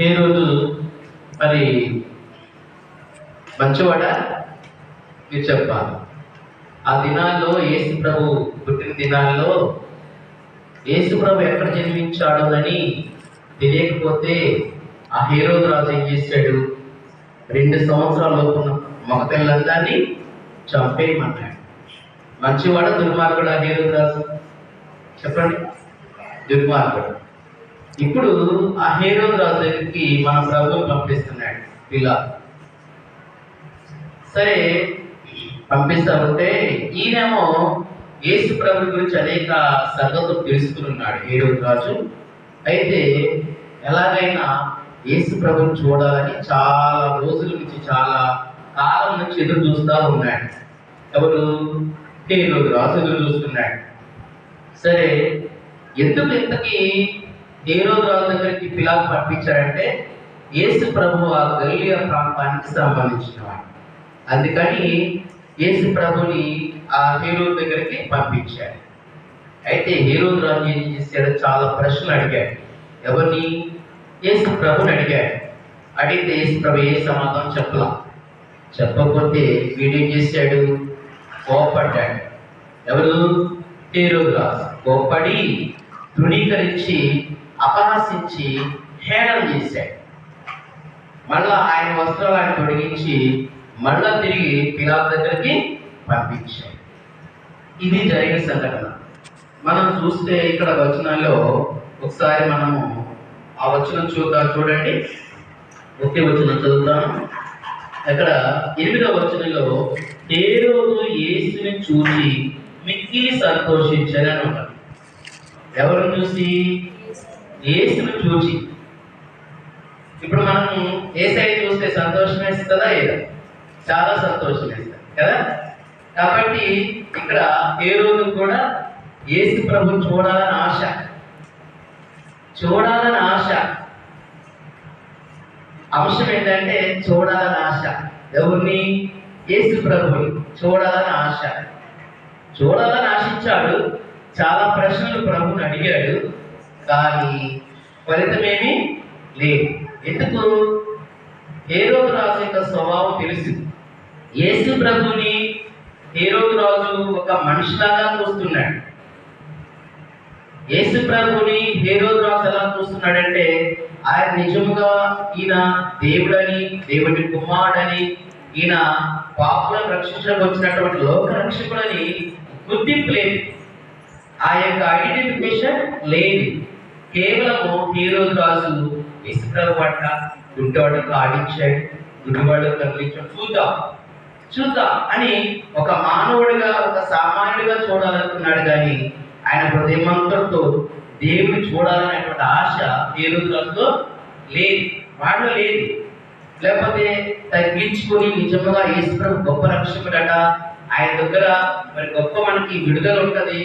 ఈ రోజు మరి మంచివాడ? మీరు చెప్పాలి. ఆ దినాల్లో యేసు ప్రభు పుట్టిన దినాల్లో యేసు ప్రభు ఎక్కడ జన్మించాడు అని తెలియకపోతే ఆ హీరో రాజు ఏం చేశాడు? రెండు సంవత్సరాల లోపున మగ పిల్లలందరినీ చంపేయమన్నాడు మంచివాడ దుర్మార్గుడు ఆ హీరో రాజు? చెప్పండి. దుర్మార్గుడు. ఇప్పుడు ఆ హేరో రాజు దగ్గరికి మన ప్రభు పంపిస్తున్నాడు ఇలా సరే పంపిస్తా ఉంటే ఈయనేమో యేసు ప్రభు గురించి అనేక సంగతులు తెలుసుకున్నాడు హీరోదు రాజు. అయితే ఎలాగైనా యేసు ప్రభుని చూడాలని చాలా రోజుల నుంచి చాలా కాలం నుంచి ఎదురు చూస్తూ ఉన్నాడు. ఎవరు? హీరోదు రాజు ఎదురు చూస్తున్నాడు. సరే ఎందుకు ఇంతకీ హీరోదు రాజు దగ్గరికి పిల్లలు పంపించాడంటే యేసు ప్రభు ఆ గలీయ ప్రాంతానికి సంబంధించిన వాడు అందుకని యేసు ప్రభుని ఆ హీరో దగ్గరికి పంపించాడు అయితే హీరో రాజు ఏం చేశాడు చాలా ప్రశ్నలు అడిగాడు. ఎవరిని? యేసు ప్రభుని అడిగాడు. అడిగితే యేసు ప్రభు ఏ సమాధానం చెప్పలా? చెప్పకపోతే వీడేం చేశాడు? కోపడ్డాడు ఎవరు? హీరో రాజు. కోపడి తృణీకరించి అపహసించి హేళన చేశాడు. మళ్ళా ఆయన వస్త్రాలు ఆయన తొడిగించి మళ్ళా తిరిగి పిలాత్ దగ్గరికి పంపించాడు. ఇది జరిగిన సంఘటన. మనం చూస్తే ఇక్కడ వచనాల్లో ఒకసారి మనము ఆ వచనం చూద్దాం చూడండి. ఒకే వచనం చదువుతాను. అక్కడ ఎనిమిదవ వచనంలో ఏ యేసుని చూసి మిక్కిలి సంతోషించని అని ఎవరు చూసి? ఏసును చూసి ఇప్పుడు మనం ఏసై చూస్తే సంతోషం వేస్తుందా లేదా? చాలా సంతోషం వేస్తుంది కదా? కాబట్టి ఇక్కడ ఏ రోజు కూడా ఏసు ప్రభు చూడాలని ఆశ. చూడాలని ఆశ. అంశం ఏంటంటే చూడాలని ఆశ. ఎవరిని? యేసు ప్రభుని చూడాలని ఆశ. చూడాలని ఆశించాడు. చాలా ప్రశ్నలు ప్రభుని అడిగాడు. కానీ ఫలితమేమీ లేదు. ఎందుకు? ఏ రాజు యొక్క స్వభావం తెలుసు యేసు ప్రభుని ఏ రాజు ఒక మనిషిలాగా చూస్తున్నాడు. యేసు ప్రభుని ఏ రాజు ఎలా చూస్తున్నాడంటే ఆయన నిజముగా ఈయన దేవుడని దేవుడి కుమారుడని ఈయన పాపులను రక్షించడానికి వచ్చినటువంటి లోక రక్షకుడని గుర్తింపు లేదు. ఆ యొక్క ఐడెంటిఫికేషన్ లేదు. కేవలము ఈ రాజు ఇసుప్రభు పట్ల గుడ్డవాళ్ళకు ఆడించాడు గుడ్డివాడు కదిలించాడు. చూద్దాం చూద్దాం అని ఒక మానవుడిగా ఒక సామాన్యుడిగా చూడాలనుకున్నాడు కానీ ఆయన హృదయమంతటితో దేవుడు చూడాలనేటువంటి ఆశ ఏ రాజులో లేదు వాళ్ళు లేదు. లేకపోతే తగ్గించుకొని నిజముగా ఈశ్వరం గొప్ప రక్షకుడట ఆయన దగ్గర మరి గొప్ప మనకి విడుదల ఉంటుంది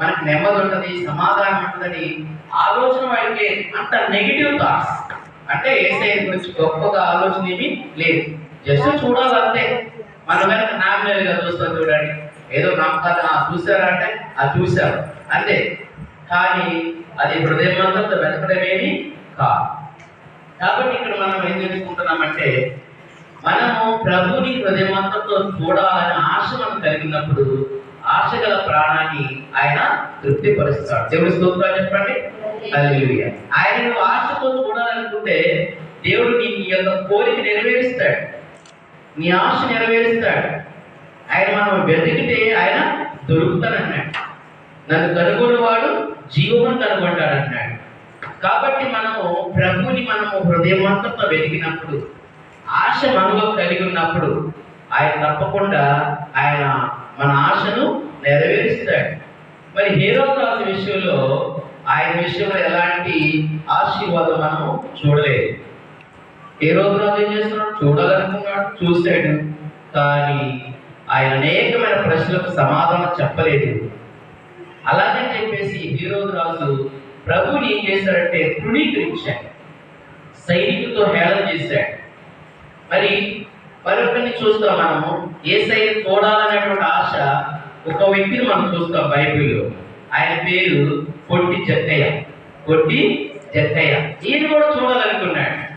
మనకి నెమ్మది ఉంటుంది సమాధానం ఉంటుందని ఆలోచన వాడికి అంత నెగిటివ్ థాట్స్ అంటే ఏసఐ గురించి గొప్పగా ఆలోచన ఏమీ లేదు. జస్ట్ చూడాలంటే. మన వెనక నామినల్గా చూస్తాం చూడండి. ఏదో నమ్మకం చూసారా అంటే అది చూశారు అంతే. కానీ అది హృదయమంతా వెతకడమేమి కాదు. కాబట్టి ఇక్కడ మనం ఏం తెలుసుకుంటున్నామంటే మనము ప్రభుని హృదయమంతతో చూడాలనే ఆశ మనం కలిగినప్పుడు ఆశ గల ప్రాణాన్ని ఆయన తృప్తిపరుస్తాడు. దేవుడి స్తోత్రాలు చెప్పండి? హల్లెలూయా. ఆయన నువ్వు ఆశతో చూడాలనుకుంటే దేవుడు నీ నీ యొక్క కోరిక నెరవేరుస్తాడు. నీ ఆశ నెరవేరుస్తాడు. ఆయన మనం వెతికితే ఆయన దొరుకుతానన్నాడు నన్ను కనుగొనేవాడు జీవమును కనుగొంటాడు అన్నాడు కాబట్టి మనము ప్రభుని మనము హృదయమంతతో వెతికినప్పుడు ఆశ మనలో కలిగి ఉన్నప్పుడు ఆయన తప్పకుండా ఆయన మన ఆశను నెరవేరుస్తాడు. మరి హీరో రాజు విషయంలో ఆయన విషయంలో ఎలాంటి ఆశీర్వాదం మనం చూడలేదు. హీరో రాజు ఏం చేస్తున్నాడు? చూడాలనుకున్నాడు చూశాడు. కానీ ఆయన అనేకమైన ప్రశ్నలకు సమాధానం చెప్పలేదు. అలానే చెప్పేసి హీరో రాజు ప్రభుని ఏం చేశాడంటే తృణీకరించాడు సైనికులతో హేళన చేశాడు. మరి మరొకరిని చూస్తాం మనము. ఏసై చూడాలనేటువంటి ఆశ ఒక వ్యక్తిని మనం చూస్తాం బైబిల్లో. ఆయన పేరు పొట్టి జక్కయ్య పొట్టి జక్కయ్య ఈయన కూడా చూడాలనుకున్నాడు.